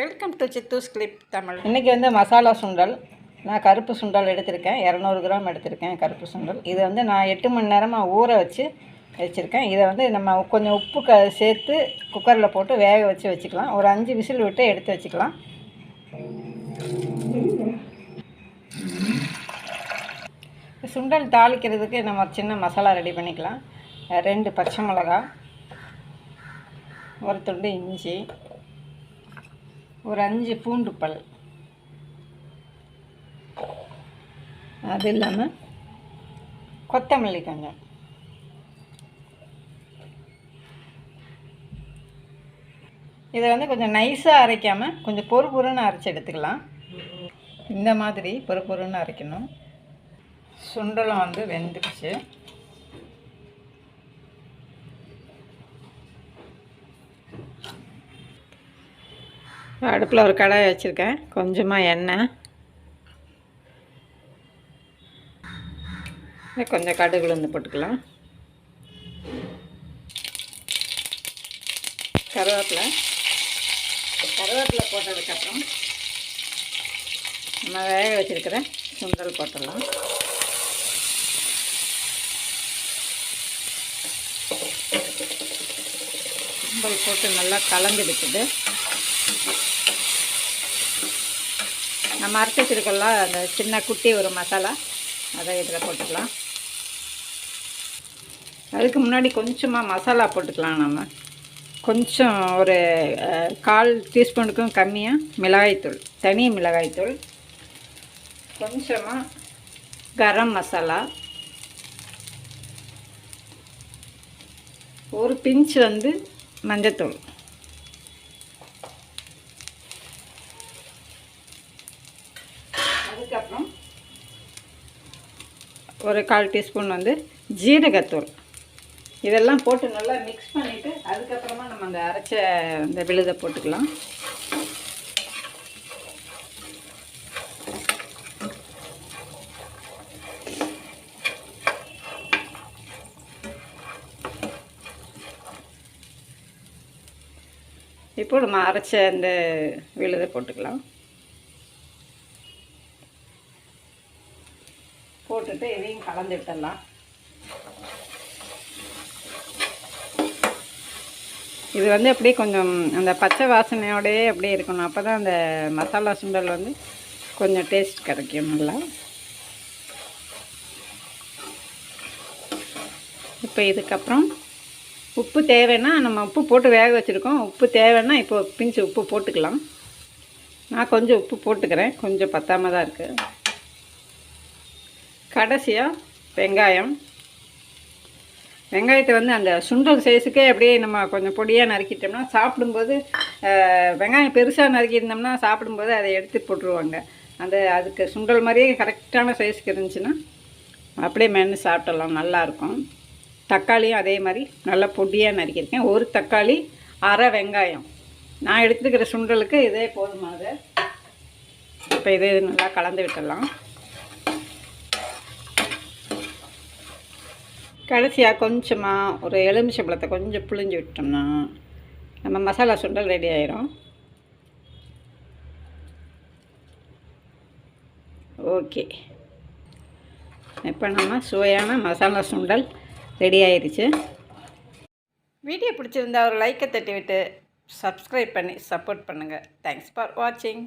Welcome to Chithu's clip Tamil இன்றைக்கி வந்து மசாலா சுண்டல். நான் கருப்பு சுண்டல் எடுத்திருக்கேன். இரநூறு கிராம் எடுத்திருக்கேன் கருப்பு சுண்டல். இதை வந்து நான் எட்டு மணி நேரமாக ஊற வச்சு வச்சுருக்கேன். இதை வந்து நம்ம கொஞ்சம் உப்பு க சேர்த்து குக்கரில் போட்டு வேக வச்சு வச்சுக்கலாம். ஒரு அஞ்சு விசில் விட்டு எடுத்து வச்சுக்கலாம். சுண்டல் தாளிக்கிறதுக்கு நம்ம சின்ன மசாலா ரெடி பண்ணிக்கலாம். ரெண்டு பச்சை மிளகா ஒரு துண்டு இஞ்சி ஒரு அஞ்சு பூண்டு பல் அது இல்லாமல் கொத்தமல்லி கொஞ்சம் இதை வந்து கொஞ்சம் நைஸாக அரைக்காமல் கொஞ்சம் பொறு பொறுன்னு அரைச்சி எடுத்துக்கலாம். இந்த மாதிரி பொறு பொறுன்னு அரைக்கணும். சுண்டலம் வந்து வெந்துடுச்சு அடுப்பில் ஒரு கடாய் வச்சுருக்கேன். கொஞ்சமாக எண்ணெய். கொஞ்சம் கடுகு உளுந்து போட்டுக்கலாம். கருவேப்பிலை. கருவேப்பிலை போட்டதுக்கப்புறம் நம்ம வேக வச்சுருக்கிற சுண்டல் போட்டுடலாம். சுண்டல் போட்டு நல்லா கலந்துடுக்குது நம்ம அரைச்சி அந்த சின்ன குட்டி ஒரு மசாலா அதை இதில் போட்டுக்கலாம். அதுக்கு முன்னாடி கொஞ்சமாக மசாலா போட்டுக்கலாம் நம்ம. கொஞ்சம் ஒரு கால் டீஸ்பூனுக்கும் கம்மியாக மிளகாய்த்தூள் தனி மிளகாய்த்தூள். கொஞ்சமாக கரம் மசாலா. ஒரு பிஞ்ச் வந்து மஞ்சத்தூள். அதுக்கப்புறம் ஒரு கால் டீஸ்பூன் வந்து ஜீரகத்தூள். இதெல்லாம் போட்டு நல்லா மிக்ஸ் பண்ணிவிட்டு அதுக்கப்புறமா நம்ம அந்த அரைச்ச அந்த விழுதை போட்டுக்கலாம். இப்போ நம்ம அரைச்ச அந்த விழுதை போட்டுக்கலாம். போட்டுட்டு இதையும் கலந்து விட்டுடலாம். இது வந்து அப்படியே கொஞ்சம் அந்த பச்சை வாசனையோடயே அப்படியே இருக்கணும். அப்போ தான் அந்த மசாலா சுண்டல் வந்து கொஞ்சம் டேஸ்ட் கிடைக்கும் நல்லா. இப்போ இதுக்கப்புறம் உப்பு தேவைன்னா நம்ம உப்பு போட்டு வேக வச்சுருக்கோம். உப்பு தேவைன்னா இப்போ பிஞ்சு உப்பு போட்டுக்கலாம். நான் கொஞ்சம் உப்பு போட்டுக்கிறேன். கொஞ்சம் பத்தாமல் தான் இருக்குது கடைசியாக வெங்காயம். வெங்காயத்தை வந்து அந்த சுண்டல் சைஸுக்கே அப்படியே நம்ம கொஞ்சம் பொடியாக நறுக்கிட்டோம்னா சாப்பிடும்போது வெங்காயம் பெருசாக நறுக்கியிருந்தோம்னா சாப்பிடும்போது அதை எடுத்து போட்டுருவாங்க. அந்த அதுக்கு சுண்டல் மாதிரியே கரெக்டான சைஸுக்கு இருந்துச்சுன்னா அப்படியே மென்று சாப்பிடலாம். நல்லாயிருக்கும் தக்காளியும் அதே மாதிரி நல்லா பொடியாக நறுக்கியிருக்கேன். ஒரு தக்காளி அரை வெங்காயம். நான் எடுத்துக்கிற சுண்டலுக்கு இதே போதுமாக இப்போ இதே நல்லா கலந்து விட்டுடலாம். கடைசியாக கொஞ்சமாக ஒரு எலுமிச்சம்பழத்தை கொஞ்சம் புழிஞ்சு விட்டோம்னா நம்ம மசாலா சுண்டல் ரெடி ஆயிரும். ஓகே. இப்போ நம்ம சுவையான மசாலா சுண்டல் ரெடி ஆயிடுச்சு வீடியோ பிடிச்சிருந்தா ஒரு லைக்கை தட்டி விட்டு சப்ஸ்கிரைப் பண்ணி சப்போர்ட் பண்ணுங்கள் தேங்க்ஸ் ஃபார் வாட்சிங்